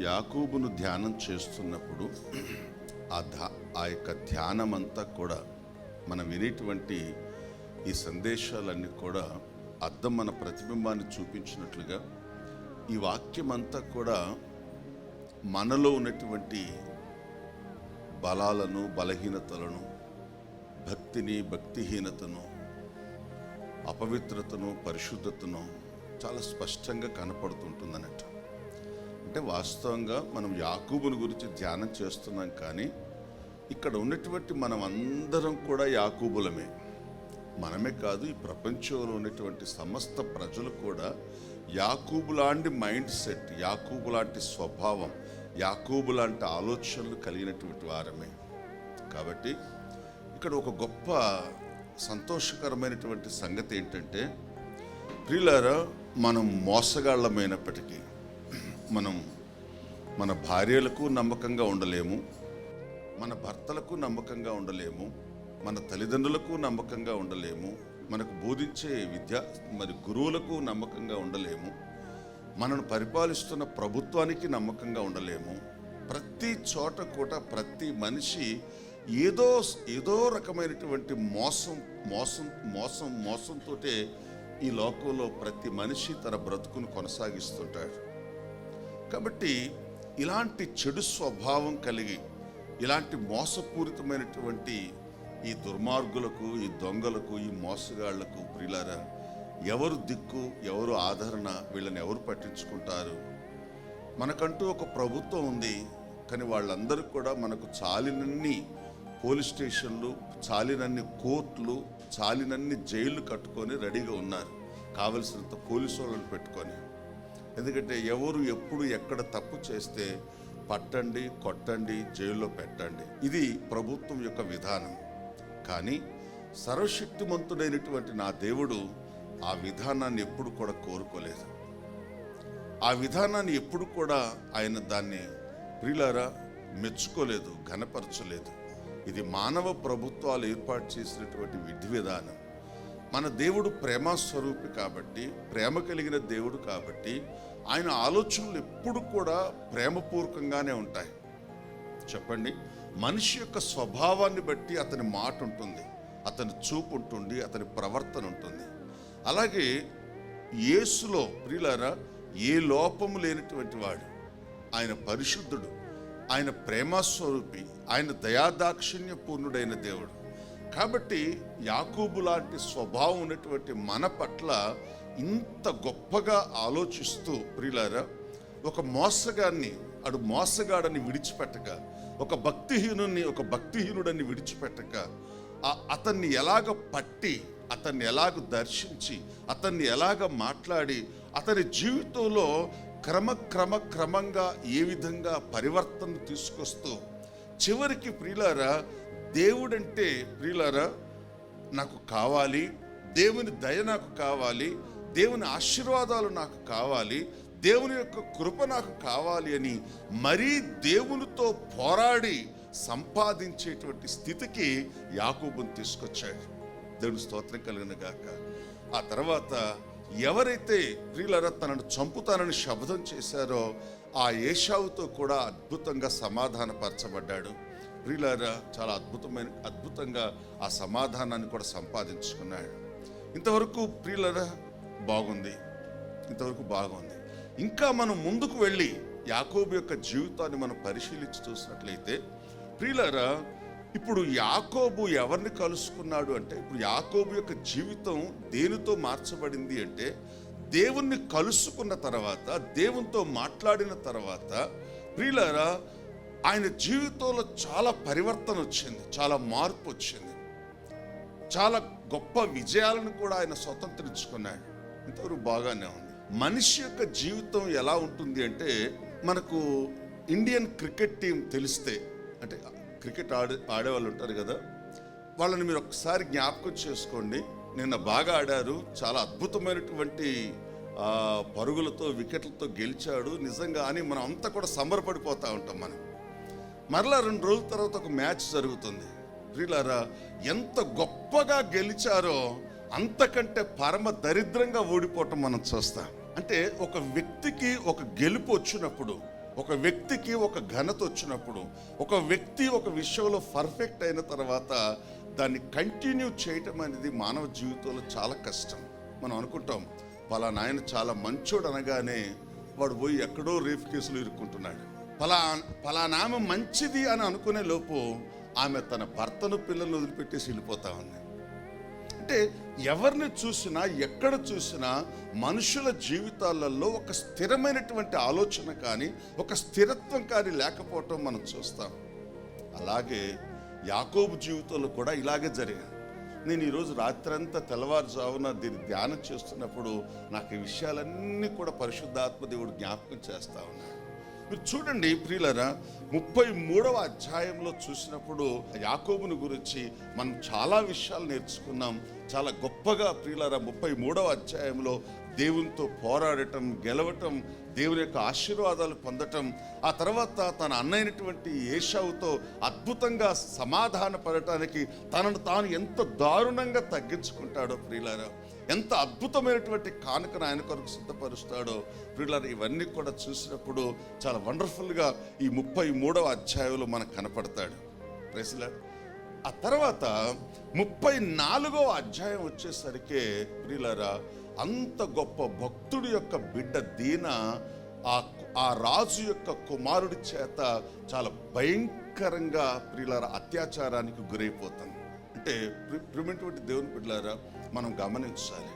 యాకూబును ధ్యానం చేస్తున్నప్పుడు ఆ ధా ఆ యొక్క ధ్యానం అంతా కూడా మనం వినేటువంటి ఈ సందేశాలన్నీ కూడా అర్థం మన ప్రతిబింబాన్ని చూపించినట్లుగా ఈ వాక్యం అంతా కూడా మనలో ఉన్నటువంటి బలాలను బలహీనతలను భక్తిని భక్తిహీనతను అపవిత్రతను పరిశుద్ధతను చాలా స్పష్టంగా కనపడుతుంటుంది అన్నట్టు అంటే వాస్తవంగా మనం యాకూబుని గురించి ధ్యానం చేస్తున్నాం కానీ ఇక్కడ ఉన్నటువంటి మనం అందరం కూడా యాకూబులమే. మనమే కాదు ఈ ప్రపంచంలో ఉన్నటువంటి సమస్త ప్రజలు కూడా యాకూబు లాంటి మైండ్ సెట్ యాకూబు లాంటి స్వభావం యాకూబు లాంటి ఆలోచనలు కలిగినటువంటి వారమే. కాబట్టి ఇక్కడ ఒక గొప్ప సంతోషకరమైనటువంటి సంగతి ఏంటంటే ప్రియులారా మనం మోసగాళ్ళమైనప్పటికీ మనం మన భార్యలకు నమ్మకంగా ఉండలేము మన భర్తలకు నమ్మకంగా ఉండలేము మన తల్లిదండ్రులకు నమ్మకంగా ఉండలేము మనకు బోధించే విద్య మరి గురువులకు నమ్మకంగా ఉండలేము మనను పరిపాలిస్తున్న ప్రభుత్వానికి నమ్మకంగా ఉండలేము ప్రతి చోట కూడా ప్రతి మనిషి ఏదో ఏదో రకమైనటువంటి మోసం మోసం మోసం మోసంతోటే ఈ లోకంలో ప్రతి మనిషి తన బ్రతుకును కొనసాగిస్తుంటాడు. కాబట్టి ఇలాంటి చెడు స్వభావం కలిగి ఇలాంటి మోసపూరితమైనటువంటి ఈ దుర్మార్గులకు ఈ దొంగలకు ఈ మోసగాళ్ళకు ప్రిలారా ఎవరు దిక్కు ఎవరు ఆదరణ వీళ్ళని ఎవరు పట్టించుకుంటారు? మనకంటూ ఒక ప్రభుత్వం ఉంది కానీ వాళ్ళందరూ కూడా మనకు చాలినన్ని పోలీస్ స్టేషన్లు చాలినన్ని కోర్టులు చాలినన్ని జైళ్ళు కట్టుకొని రెడీగా ఉన్నారు. కావలసినంత పోలీసు వాళ్ళని పెట్టుకొని. ఎందుకంటే ఎవరు ఎప్పుడు ఎక్కడ తప్పు చేస్తే పట్టండి కొట్టండి జైల్లో పెట్టండి. ఇది ప్రభుత్వం యొక్క విధానం. కానీ సర్వశక్తిమంతుడైనటువంటి నా దేవుడు ఆ విధానాన్ని ఎప్పుడు కూడా కోరుకోలేదు. ఆ విధానాన్ని ఎప్పుడు కూడా ఆయన దాన్ని ప్రిలారా మెచ్చుకోలేదు ఘనపరచలేదు. ఇది మానవ ప్రభుత్వాలు ఏర్పాటు చేసినటువంటి విధి విధానం. మన దేవుడు ప్రేమ స్వరూపి కాబట్టి ప్రేమ కలిగిన దేవుడు కాబట్టి ఆయన ఆలోచనలు ఎప్పుడు కూడా ప్రేమపూర్వకంగానే ఉంటాయి. చెప్పండి. మనిషి యొక్క స్వభావాన్ని బట్టి అతని మాట ఉంటుంది అతని చూపు ఉంటుంది అతని ప్రవర్తన ఉంటుంది. అలాగే యేసులో ప్రియులారా ఏ లోపము లేనటువంటి వాడు ఆయన పరిశుద్ధుడు ఆయన ప్రేమస్వరూపి ఆయన దయాదాక్షిణ్యపూర్ణుడైన దేవుడు. కాబట్టి యాకూబు లాంటి స్వభావం ఉన్నటువంటి మన పట్ల ఇంత గొప్పగా ఆలోచిస్తూ ప్రియులారా ఒక మోసగాన్ని అడు మోసగాడని విడిచిపెట్టక ఒక భక్తిహీనుని ఒక భక్తిహీనుడని విడిచిపెట్టక ఆ- అతన్ని ఎలాగ పట్టి అతన్ని ఎలాగ దర్శించి అతన్ని ఎలాగ మాట్లాడి అతని జీవితంలో క్రమ క్రమ క్రమంగా ఏ విధంగా పరివర్తన తీసుకొస్తూ చివరికి ప్రియులారా దేవుడంటే ప్రియులారా నాకు కావాలి దేవుని దయ నాకు కావాలి దేవుని ఆశీర్వాదాలు నాకు కావాలి దేవుని యొక్క కృప నాకు కావాలి అని మరీ దేవునితో పోరాడి సంపాదించేటువంటి స్థితికి యాకూబుని తీసుకొచ్చాడు. దేవుని స్తోత్రం కలిగిన గాక. ఆ తర్వాత ఎవరైతే ప్రియులరా తనను చంపుతానని శబ్దం చేశారో ఆ ఏషావుతో కూడా అద్భుతంగా సమాధానపరచబడ్డాడు. ప్రియులారా చాలా అద్భుతమైన అద్భుతంగా ఆ సమాధానాన్ని కూడా సంపాదించుకున్నాడు. ఇంతవరకు ప్రియులరా బాగుంది. ఇంతవరకు బాగుంది. ఇంకా మనం ముందుకు వెళ్ళి యాకోబు యొక్క జీవితాన్ని మనం పరిశీలించి చూసినట్లయితే ప్రియులరా ఇప్పుడు యాకోబు ఎవరిని కలుసుకున్నాడు అంటే ఇప్పుడు యాకోబు యొక్క జీవితం దేనితో మార్చబడింది అంటే దేవుణ్ణి కలుసుకున్న తర్వాత దేవునితో మాట్లాడిన తర్వాత ప్రియులరా ఆయన జీవితంలో చాలా పరివర్తన వచ్చింది చాలా మార్పు వచ్చింది. చాలా గొప్ప విజయాలను కూడా ఆయన స్వతంత్రించుకున్నాడు. ఇంతవరకు బాగానే ఉంది. మనిషి యొక్క జీవితం ఎలా ఉంటుంది అంటే మనకు ఇండియన్ క్రికెట్ టీం తెలిస్తే అంటే క్రికెట్ ఆడే ఆడేవాళ్ళు ఉంటారు కదా వాళ్ళని మీరు ఒకసారి జ్ఞాపకం చేసుకోండి. నిన్న బాగా ఆడారు చాలా అద్భుతమైనటువంటి పరుగులతో వికెట్లతో గెలిచాడు. నిజంగా అని మనం అంతా కూడా సంబరపడిపోతూ ఉంటాం మనం. మరలా రెండు రోజుల తర్వాత ఒక మ్యాచ్ జరుగుతుంది. ప్రియులారా ఎంత గొప్పగా గెలిచారో అంతకంటే పరమ దరిద్రంగా ఓడిపోవటం మనం చూస్తాం. అంటే ఒక వ్యక్తికి ఒక గెలుపు వచ్చినప్పుడు ఒక వ్యక్తికి ఒక ఘనత వచ్చినప్పుడు ఒక వ్యక్తి ఒక విషయంలో పర్ఫెక్ట్ అయిన తర్వాత దాన్ని కంటిన్యూ చేయటం అనేది మానవ జీవితంలో చాలా కష్టం. మనం అనుకుంటాం పలానా ఆయన చాలా మంచోడు అనగానే వాడు పోయి ఎక్కడో రేఫ్ కేసులు ఇరుక్కుంటున్నాడు. పలా పలానామె మంచిది అని అనుకునే లోపు ఆమె తన భర్తను పిల్లలను వదిలిపెట్టేసి వెళ్ళిపోతా ఉంది. అంటే ఎవరిని చూసినా ఎక్కడ చూసినా మనుషుల జీవితాలలో ఒక స్థిరమైనటువంటి ఆలోచన కానీ ఒక స్థిరత్వం కానీ లేకపోవటం మనం చూస్తాం. అలాగే యాకోబు జీవితంలో కూడా ఇలాగే జరిగింది. నేను ఈరోజు రాత్రంతా తెల్లవారుజామున దీన్ని ధ్యానం చేస్తున్నప్పుడు నాకు ఈ విషయాలన్నీ కూడా పరిశుద్ధాత్మ దేవుడు జ్ఞాపకం చేస్తా ఉన్నాడు. మీరు చూడండి ప్రియులరా ముప్పై మూడవ అధ్యాయంలో చూసినప్పుడు యాకోబుని గురించి మనం చాలా విషయాలు నేర్చుకున్నాం. చాలా గొప్పగా ప్రియులరా ముప్పై మూడవ అధ్యాయంలో దేవునితో పోరాడటం గెలవటం దేవుని యొక్క ఆశీర్వాదాలు పొందటం ఆ తర్వాత తన అన్నైనటువంటి ఏషావుతో అద్భుతంగా సమాధాన పడటానికి తనను తాను ఎంత దారుణంగా తగ్గించుకుంటాడో ప్రియులారా ఎంత అద్భుతమైనటువంటి కానుకను ఆయన కొరకు సిద్ధపరుస్తాడో ప్రియులారా ఇవన్నీ కూడా చూసినప్పుడు చాలా వండర్ఫుల్గా ఈ ముప్పై మూడవ అధ్యాయంలో మనకు కనపడతాడు. ప్రెసిలా ఆ తర్వాత ముప్పై నాలుగో అధ్యాయం వచ్చేసరికి ప్రియులారా అంత గొప్ప భక్తుడి యొక్క బిడ్డ దీన ఆ ఆ రాజు యొక్క కుమారుడి చేత చాలా భయంకరంగా ప్రియులారా అత్యాచారానికి గురైపోతుంది. అంటే ప్రి- దేవుని బిడ్డలారా మనం గమనించాలి.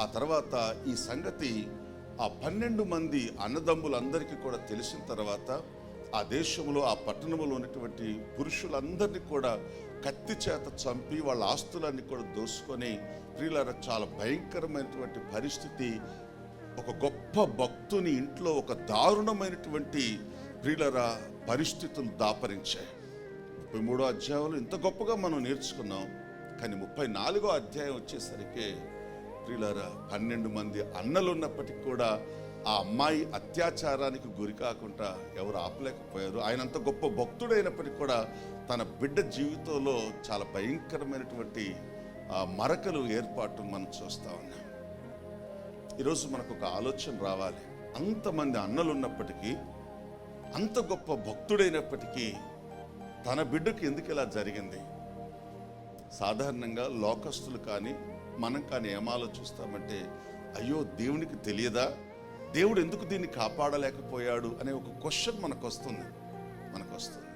ఆ తర్వాత ఈ సంగతి ఆ పన్నెండు మంది అన్నదమ్ములందరికీ కూడా తెలిసిన తర్వాత ఆ దేశంలో ఆ పట్టణంలో ఉన్నటువంటి పురుషులందరినీ కూడా కత్తి చేత చంపి వాళ్ళ ఆస్తులన్నీ కూడా దోసుకొని ప్రియులర చాలా భయంకరమైనటువంటి పరిస్థితి. ఒక గొప్ప భక్తుని ఇంట్లో ఒక దారుణమైనటువంటి ప్రియులర పరిస్థితులు దాపరించాయి. ముప్పై మూడో అధ్యాయంలో ఇంత గొప్పగా మనం నేర్చుకున్నాం. కానీ ముప్పై నాలుగో అధ్యాయం వచ్చేసరికి ప్రియులర పన్నెండు మంది అన్నలు ఉన్నప్పటికీ కూడా ఆ అమ్మాయి అత్యాచారానికి గురి కాకుండా ఎవరు ఆపలేకపోయారు. ఆయన అంత గొప్ప భక్తుడైనప్పటికీ కూడా తన బిడ్డ జీవితంలో చాలా భయంకరమైనటువంటి మరకలు ఏర్పాటు మనం చూస్తా ఉన్నాం. ఈరోజు మనకు ఒక ఆలోచన రావాలి. అంతమంది అన్నలు ఉన్నప్పటికీ అంత గొప్ప భక్తుడైనప్పటికీ తన బిడ్డకు ఎందుకు ఇలా జరిగింది? సాధారణంగా లోకస్తులు కానీ మనం కానీ ఏం ఆలోచిస్తామంటే అయ్యో దేవునికి తెలియదా? దేవుడు ఎందుకు దీన్ని కాపాడలేకపోయాడు అనే ఒక క్వశ్చన్ మనకు వస్తుంది మనకు వస్తుంది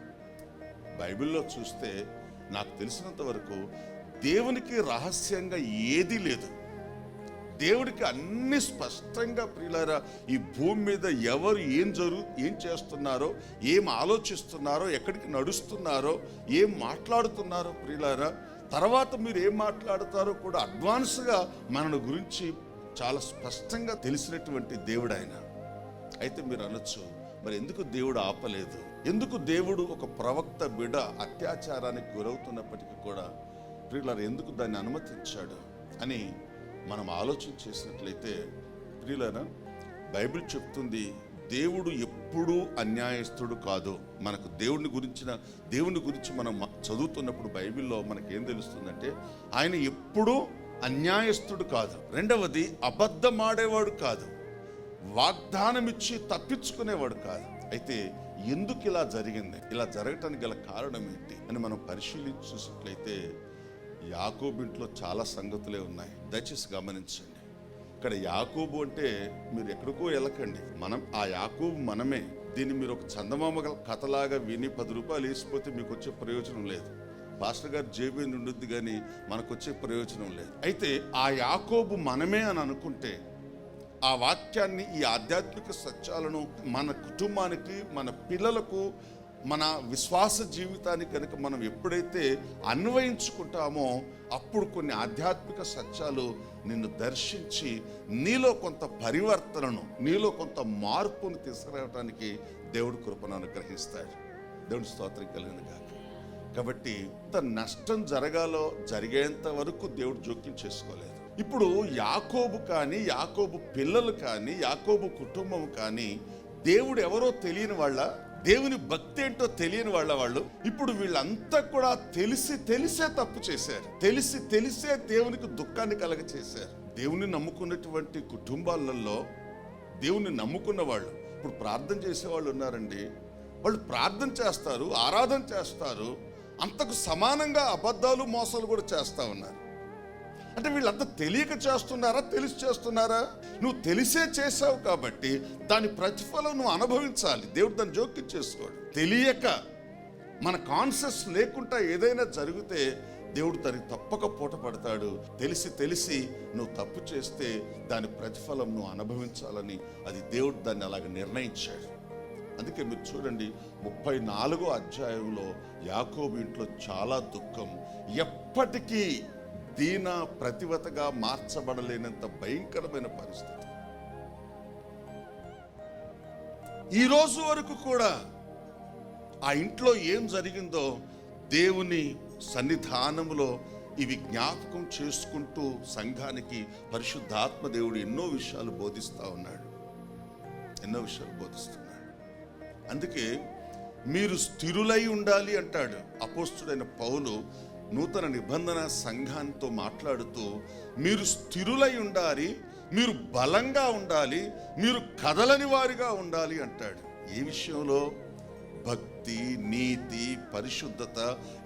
బైబిల్లో చూస్తే నాకు తెలిసినంత వరకు దేవునికి రహస్యంగా ఏదీ లేదు. దేవుడికి అన్ని స్పష్టంగా ప్రియులారా ఈ భూమి మీద ఎవరు ఏం జరుగు ఏం చేస్తున్నారో ఏం ఆలోచిస్తున్నారో ఎక్కడికి నడుస్తున్నారో ఏం మాట్లాడుతున్నారో ప్రియులారా తర్వాత మీరు ఏం మాట్లాడతారో కూడా అడ్వాన్స్గా మన గురించి చాలా స్పష్టంగా తెలిసినటువంటి దేవుడు ఆయన అయితే మీరు అనొచ్చు మరి ఎందుకు దేవుడు ఆపలేదు? ఎందుకు దేవుడు ఒక ప్రవక్త బిడ అత్యాచారానికి గురవుతున్నప్పటికీ కూడా ప్రియులారు ఎందుకు దాన్ని అనుమతించాడు అని మనం ఆలోచన చేసినట్లయితే ప్రియులరా బైబిల్ చెప్తుంది దేవుడు ఎప్పుడూ అన్యాయస్తుడు కాదు. మనకు దేవుని గురించిన దేవుని గురించి మనం చదువుతున్నప్పుడు బైబిల్లో మనకేం తెలుస్తుందంటే ఆయన ఎప్పుడూ అన్యాయస్తుడు కాదు. రెండవది అబద్ధమాడేవాడు కాదు. వాగ్దానం ఇచ్చి తప్పించుకునేవాడు కాదు. అయితే ఎందుకు ఇలా జరిగింది? ఇలా జరగటానికి గల కారణం ఏంటి అని మనం పరిశీలించి చూసినట్లయితే యాకోబింట్లో చాలా సంగతులే ఉన్నాయి. దయచేసి గమనించండి. ఇక్కడ యాకోబు అంటే మీరు ఎక్కడికో వెళ్ళకండి. మనం ఆ యాకోబు మనమే. దీన్ని మీరు ఒక చందమామ గల కథలాగా విని పది రూపాయలు వేసిపోతే మీకు వచ్చే ప్రయోజనం లేదు. పాస్టర్ గారు జేబీని ఉండుద్ది కానీ మనకు వచ్చే ప్రయోజనం లేదు. అయితే ఆ యాకోబు మనమే అని అనుకుంటే ఆ వాక్యాన్ని ఈ ఆధ్యాత్మిక సత్యాలను మన కుటుంబానికి మన పిల్లలకు మన విశ్వాస జీవితానికి కనుక మనం ఎప్పుడైతే అన్వయించుకుంటామో అప్పుడు కొన్ని ఆధ్యాత్మిక సత్యాలు నిన్ను దర్శించి నీలో కొంత పరివర్తనను నీలో కొంత మార్పును తీసుకురావడానికి దేవుడు కృపను అనుగ్రహిస్తాడు. దేవుడి స్తోత్రం కలిగిన కాక కాబట్టి ఇంత నష్టం జరగాలో జరిగేంత వరకు దేవుడు జోక్యం చేసుకోలేదు. ఇప్పుడు యాకోబు కానీ యాకోబు పిల్లలు కానీ యాకోబు కుటుంబం కానీ దేవుడు ఎవరో తెలియని వాళ్ళ దేవుని భక్తి ఏంటో తెలియని వాళ్ళ వాళ్ళు ఇప్పుడు వీళ్ళంతా కూడా తెలిసి తెలిసే తప్పు చేశారు. తెలిసి తెలిసే దేవునికి దుఃఖాన్ని కలగ చేశారు దేవుని నమ్ముకున్నటువంటి కుటుంబాలలో దేవుని నమ్ముకున్న వాళ్ళు ఇప్పుడు ప్రార్థన చేసే వాళ్ళు ఉన్నారండి. వాళ్ళు ప్రార్థన చేస్తారు ఆరాధన చేస్తారు. అంతకు సమానంగా అబద్ధాలు మోసాలు కూడా చేస్తూ ఉన్నారు. అంటే వీళ్ళంతా తెలియక చేస్తున్నారా తెలిసి చేస్తున్నారా? నువ్వు తెలిసే చేసావు కాబట్టి దాని ప్రతిఫలం నువ్వు అనుభవించాలి. దేవుడు దాన్ని జోక్యం చేసుకోడు. తెలియక మన కాన్షియస్ లేకుండా ఏదైనా జరిగితే దేవుడు దానికి తప్పక పూట పడతాడు. తెలిసి తెలిసి నువ్వు తప్పు చేస్తే దాని ప్రతిఫలం నువ్వు అనుభవించాలని అది దేవుడు దాన్ని అలాగ నిర్ణయించాడు. అందుకే మీరు చూడండి ముప్పై నాలుగో అధ్యాయంలో యాకోబు ఇంట్లో చాలా దుఃఖం. ఎప్పటికీ దీన ప్రతివతగా మార్చబడలేనంత భయంకరమైన పరిస్థితి. ఈ రోజు వరకు కూడా ఆ ఇంట్లో ఏం జరిగిందో దేవుని సన్నిధానములో ఇవి జ్ఞాపకం చేసుకుంటూ సంఘానికి పరిశుద్ధాత్మ దేవుడు ఎన్నో విషయాలు బోధిస్తా ఉన్నాడు. ఎన్నో విషయాలు బోధిస్తున్నాడు. అందుకే మీరు స్థిరులై ఉండాలి అంటాడు అపోస్తుడైన పౌలు నూతన నిబంధన సంఘాంతో మాట్లాడుతూ మీరు స్థిరులై ఉండాలి మీరు బలంగా ఉండాలి మీరు కదలని వారిగా ఉండాలి అంటాడు. ఏ విషయంలో భక్తి నీతి పరిశుద్ధత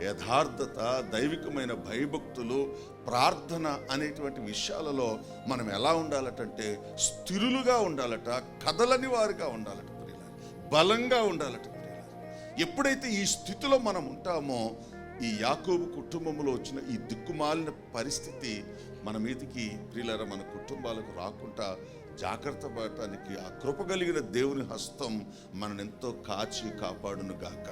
యథార్థత దైవికమైన భయభక్తులు ప్రార్థన అనేటువంటి విషయాలలో మనం ఎలా ఉండాలటంటే స్థిరులుగా ఉండాలట కదలని వారుగా ఉండాలట. బలంగా ఉండాలట. ఎప్పుడైతే ఈ స్థితిలో మనం ఉంటామో ఈ యాకోబు కుటుంబంలో వచ్చిన ఈ దిక్కుమాలిన పరిస్థితి మన మీదకి ప్రియులర మన కుటుంబాలకు రాకుండా జాగ్రత్త పడటానికి ఆ కృప కలిగిన దేవుని హస్తం మననెంతో కాచి కాపాడును గాక